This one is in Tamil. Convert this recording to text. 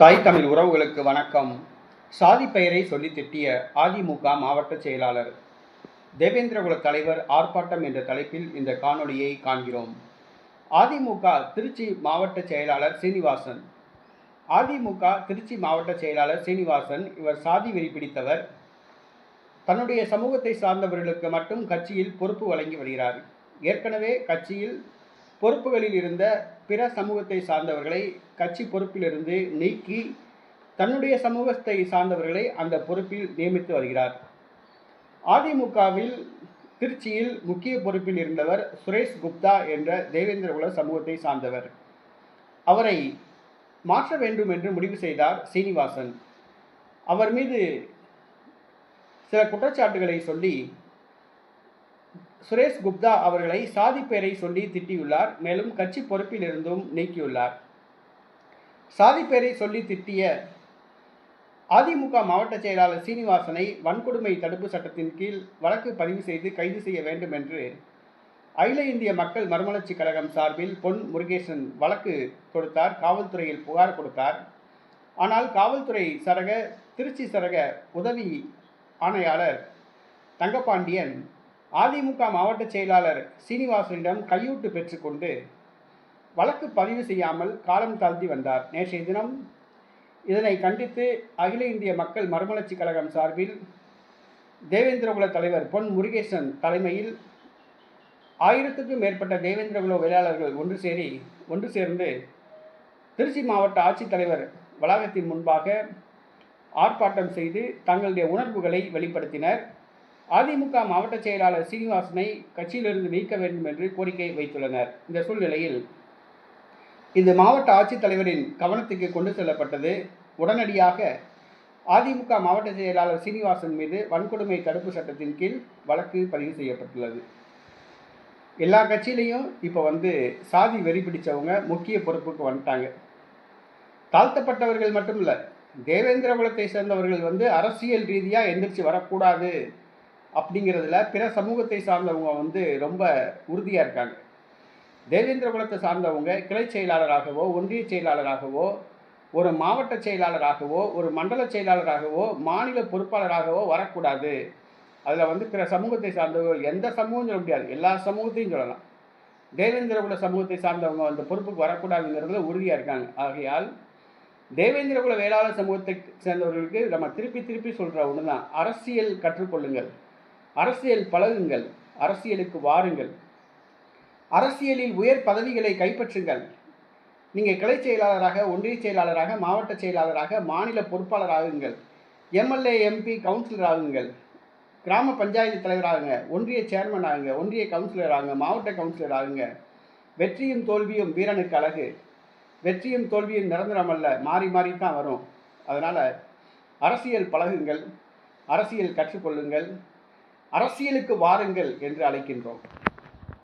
தாய் தமிழ் உறவுகளுக்கு வணக்கம். சாதி பெயரை சொல்லி திட்டிய அதிமுக மாவட்ட செயலாளர் தேவேந்திரகுல தலைவர் ஆர்ப்பாட்டம் என்ற தலைப்பில் இந்த காணொளியை காண்கிறோம். அதிமுக திருச்சி மாவட்ட செயலாளர் சீனிவாசன். அதிமுக திருச்சி மாவட்ட செயலாளர் சீனிவாசன் இவர் சாதி வெறி பிடித்தவர். தன்னுடைய சமூகத்தை சார்ந்தவர்களுக்கு மட்டும் கட்சியில் பொறுப்பு வழங்கி வருகிறார். ஏற்கனவே கட்சியில் பொறுப்புகளில் இருந்த பிற சமூகத்தை சார்ந்தவர்களை கட்சி பொறுப்பிலிருந்து நீக்கி தன்னுடைய சமூகத்தை சார்ந்தவர்களை அந்த பொறுப்பில் நியமித்து வருகிறார். அதிமுகவில் திருச்சியில் முக்கிய பொறுப்பில் இருந்தவர் சுரேஷ் குப்தா என்ற தேவேந்திரகுல சமூகத்தை சார்ந்தவர். அவரை மாற்ற வேண்டும் என்று முடிவு செய்தார் சீனிவாசன். அவர் மீது சில குற்றச்சாட்டுகளை சொல்லி சுரேஷ் குப்தா அவர்களை சாதி பெயரை சொல்லி திட்டியுள்ளார் மேலும் கட்சி பொறுப்பிலிருந்தும் நீக்கியுள்ளார். சாதி பெயரை சொல்லி திட்டிய அதிமுக மாவட்ட செயலாளர் சீனிவாசனை வன்கொடுமை தடுப்பு சட்டத்தின் கீழ் வழக்கு பதிவு செய்து கைது செய்ய வேண்டும் என்று அகில இந்திய மக்கள் மறுமலர்ச்சி கழகம் சார்பில் பொன் முருகேசன் வழக்கு கொடுத்தார் காவல்துறையில் புகார் கொடுத்தார். ஆனால் காவல்துறை சரக திருச்சி சரக உதவி ஆணையாளர் தங்கப்பாண்டியன் அதிமுக மாவட்ட செயலாளர் சீனிவாசனிடம் கையூட்டு பெற்றுக்கொண்டு வழக்கு பதிவு செய்யாமல் காலம் தாழ்த்தி வந்தார். நேற்றைய தினம் இதனை கண்டித்து அகில இந்திய மக்கள் மறுமலர்ச்சி கழகம் சார்பில் தேவேந்திரகுல தலைவர் பொன் முருகேசன் தலைமையில் ஆயிரத்துக்கும் மேற்பட்ட தேவேந்திரகுல வேளாளர்கள் ஒன்று சேரி ஒன்று சேர்ந்து திருச்சி மாவட்ட ஆட்சித்தலைவர் வளாகத்தின் முன்பாக ஆர்ப்பாட்டம் செய்து தங்களுடைய உணர்வுகளை வெளிப்படுத்தினர். அதிமுக மாவட்ட செயலாளர் சீனிவாசனை கட்சியிலிருந்து நீக்க வேண்டும் என்று கோரிக்கை வைத்துள்ளனர். இந்த சூழ்நிலையில் இது மாவட்ட ஆட்சித்தலைவரின் கவனத்துக்கு கொண்டு செல்லப்பட்டது. உடனடியாக அதிமுக மாவட்ட செயலாளர் சீனிவாசன் மீது வன்கொடுமை தடுப்பு சட்டத்தின் கீழ் வழக்கு பதிவு செய்யப்பட்டுள்ளது. எல்லா கட்சியிலையும் இப்போ வந்து சாதி வெறி பிடிச்சவங்க முக்கிய பொறுப்புக்கு வந்துட்டாங்க. தாழ்த்தப்பட்டவர்கள் மட்டும் இல்லை தேவேந்திர குலத்தை சேர்ந்தவர்கள் வந்து அரசியல் ரீதியாக எந்திரிச்சு வரக்கூடாது. அப்படிங்கிறதுல பிற சமூகத்தை சார்ந்தவங்க வந்து ரொம்ப உறுதியாக இருக்காங்க. தேவேந்திர குலத்தை சார்ந்தவங்க கிளை செயலாளராகவோ ஒன்றிய செயலாளராகவோ ஒரு மாவட்ட செயலாளராகவோ ஒரு மண்டல செயலாளராகவோ மாநில பொறுப்பாளராகவோ வரக்கூடாது. அதில் வந்து பிற சமூகத்தை சார்ந்தவர்கள் எந்த சமூகம் சொல்ல முடியாது. எல்லா சமூகத்தையும் சொல்லலாம். தேவேந்திரகுல சமூகத்தை சார்ந்தவங்க அந்த பொறுப்புக்கு வரக்கூடாதுங்கிறதுல உறுதியாக இருக்காங்க. ஆகையால் தேவேந்திரகுல வேளாளர் சமூகத்தை சேர்ந்தவர்களுக்கு நம்ம திருப்பி திருப்பி சொல்கிற ஒன்று தான் அரசியல் கற்றுக்கொள்ளுங்கள். அரசியல் பழகுங்கள் அரசியலுக்கு வாருங்கள். அரசியலில் உயர் பதவிகளை கைப்பற்றுங்கள். நீங்கள் கிளை செயலாளராக ஒன்றிய செயலாளராக மாவட்ட செயலாளராக மாநில பொறுப்பாளராகுங்கள் எம்எல்ஏ எம்பி கவுன்சிலர் ஆகுங்கள். கிராம பஞ்சாயத்து தலைவராகுங்க ஒன்றிய சேர்மன் ஆகுங்க ஒன்றிய கவுன்சிலர் ஆகுங்க மாவட்ட கவுன்சிலர் ஆகுங்க. வெற்றியும் தோல்வியும் வீரனுக்கு அழகு. வெற்றியும் தோல்வியும் நிரந்தரம் அல்ல மாறி மாறி தான் வரும். அதனால் அரசியல் பழகுங்கள் அரசியல் கற்றுக்கொள்ளுங்கள். அரசியலுக்கு வாருங்கள் என்று அழைக்கின்றோம்.